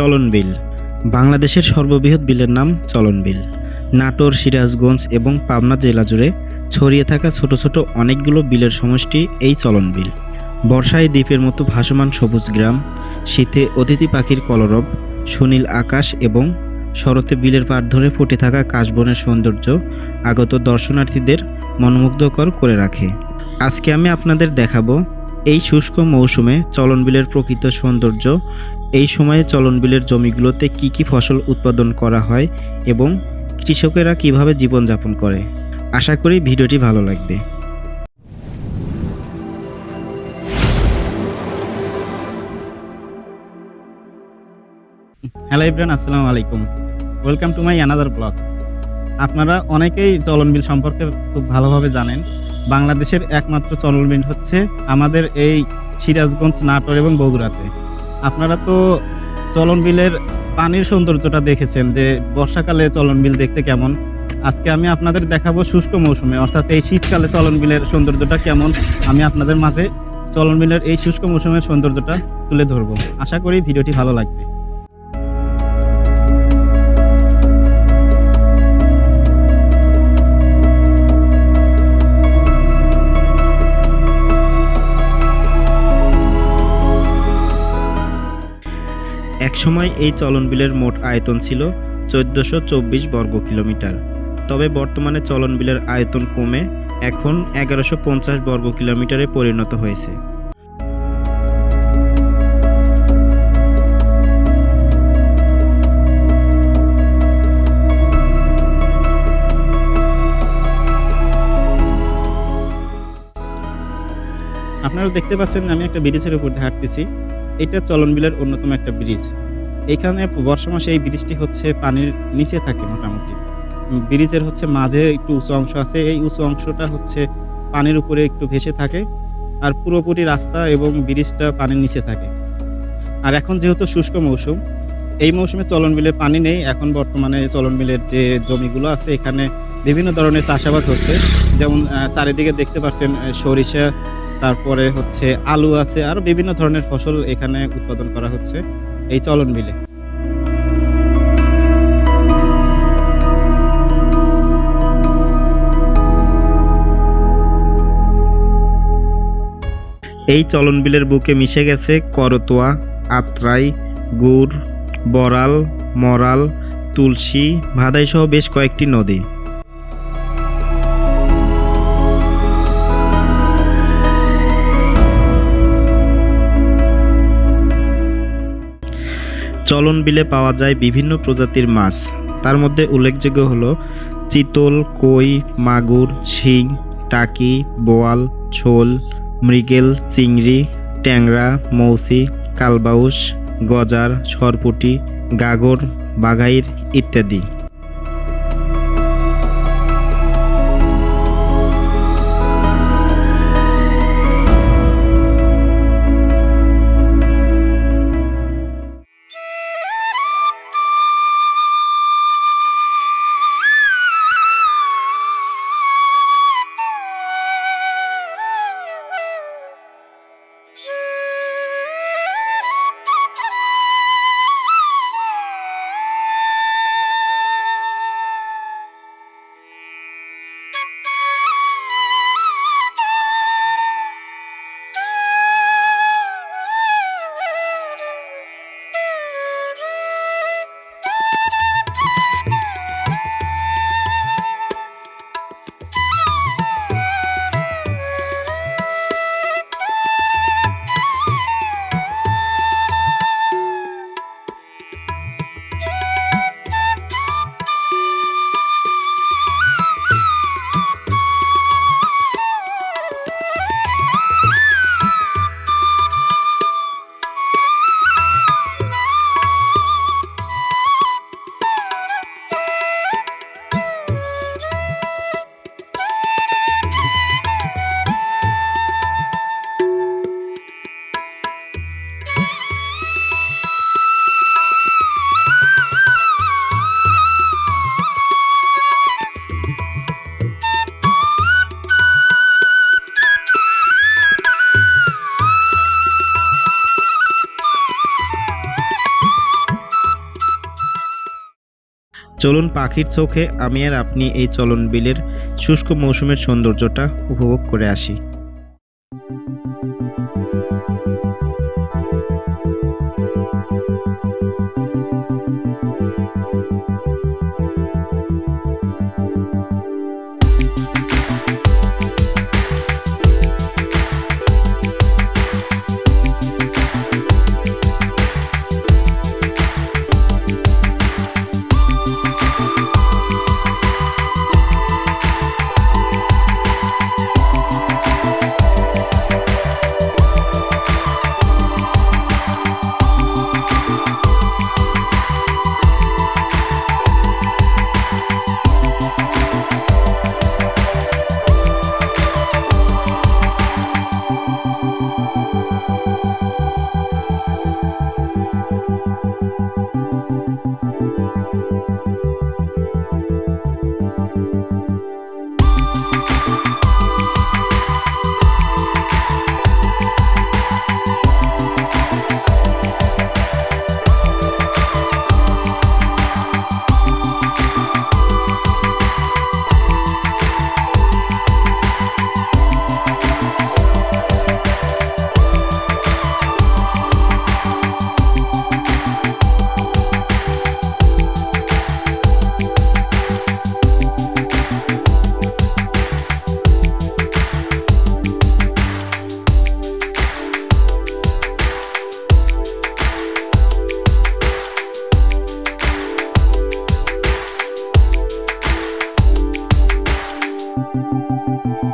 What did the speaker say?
চলন বিল বাংলাদেশের সর্ববৃহৎ বিলের নাম চলন বিল নাটোর, সিরাজগঞ্জ এবং পাবনা জেলা জুড়ে ছড়িয়ে থাকা ছোট ছোট অনেকগুলো বিলের সমষ্টি এই চলন বিল বর্ষায় দ্বীপের মতো ভাসমান সবুজ গ্রাম, শীতে অতিথি পাখির কলরব, সুনীল আকাশ এবং শরতে বিলের পাড় ধরে ফুটে থাকা কাশবনের সৌন্দর্য আগত দর্শনার্থীদের মনোমুগ্ধকর করে রাখে। আজকে আমি আপনাদের দেখাবো এই শুষ্ক মৌসুমে চলনবিলের প্রকৃত সৌন্দর্য, এই সময়ে চলনবিলের জমিগুলোতে কি কি ফসল উৎপাদন করা হয় এবং কৃষকেরা কীভাবে জীবনযাপন করে? আশা করি ভিডিওটি ভালো লাগবে। হ্যালো ইব্রান আসসালামু আলাইকুম। Welcome to my another blog আপনারা অনেকেই চলনবিল সম্পর্কে খুব ভালোভাবে জানেন। বাংলাদেশের একমাত্র চলন বিল হচ্ছে আমাদের এই সিরাজগঞ্জ নাটোর এবং বগুড়াতে। আপনারা তো চলন বিলের পানির সৌন্দর্যটা দেখেছেন যে বর্ষাকালে চলন বিল দেখতে কেমন। আজকে আমি আপনাদের দেখাবো শুষ্ক মৌসুমে, অর্থাৎ এই শীতকালে চলন বিলের সৌন্দর্যটা কেমন। আমি আপনাদের মাঝে চলন বিলের এই শুষ্ক মৌসুমের সৌন্দর্যটা তুলে ধরবো। আশা করি ভিডিওটি ভালো লাগবে। একসময় এই চলন বিলের মোট আয়তন ছিল চোদ্দশো চব্বিশ বর্গ কিলোমিটার। তবে বর্তমানে চলন বিলের আয়তন কমে এখন এগারোশো পঞ্চাশ বর্গ কিলোমিটারে পরিণত হয়েছে। আপনারা দেখতে পাচ্ছেন আমি একটা ব্রিজের উপর দিয়ে হাঁটতেছি। এটা চলন বিলের অন্যতম একটা ব্রিজ। এখানে বর্ষা মাসে এই ব্রিজটি হচ্ছে পানির নিচে থাকে মোটামুটি। ব্রিজের হচ্ছে মাঝে একটু উঁচু অংশ আছে, এই উঁচু অংশটা হচ্ছে পানির উপরে একটু ভেসে থাকে আর পুরোপুরি রাস্তা এবং ব্রিজটা পানির নিচে থাকে। আর এখন যেহেতু শুষ্ক মৌসুম, এই মৌসুমে চলন বিলে পানি নেই, এখন বর্তমানে চলন বিলের যে জমিগুলো আছে, এখানে বিভিন্ন ধরনের চাষাবাদ হচ্ছে। যেমন চারিদিকে দেখতে পাচ্ছেন সরিষা, তারপরে হচ্ছে আলু আছে, আরও বিভিন্ন ধরনের ফসল এখানে উৎপাদন করা হচ্ছে। এই চলন বিলে এই চলন বিলের বুকে মিশে গেছে করতোয়া, আত্রাই, গুড়, বড়াল, মরাল, তুলসী ভাদাই সহ বেশ কয়েকটি নদী। চলন বিলে পাওয়া যায় বিভিন্ন প্রজাতির মাছ। তার মধ্যে উল্লেখযোগ্য হলো চিতল, কই, মাগুর, শিং, টাকি, বোয়াল, ছোল, মৃগেল, চিংড়ি, ট্যাংরা, মৌসি, কালবাউস, গজার, সরপুটি, গাগর, বাঘাইর ইত্যাদি। চলুন পাখির চোখে আমি আর আপনি এই চলন বিলের শুষ্ক মৌসুমের সৌন্দর্যটা উপভোগ করে আসি। うん。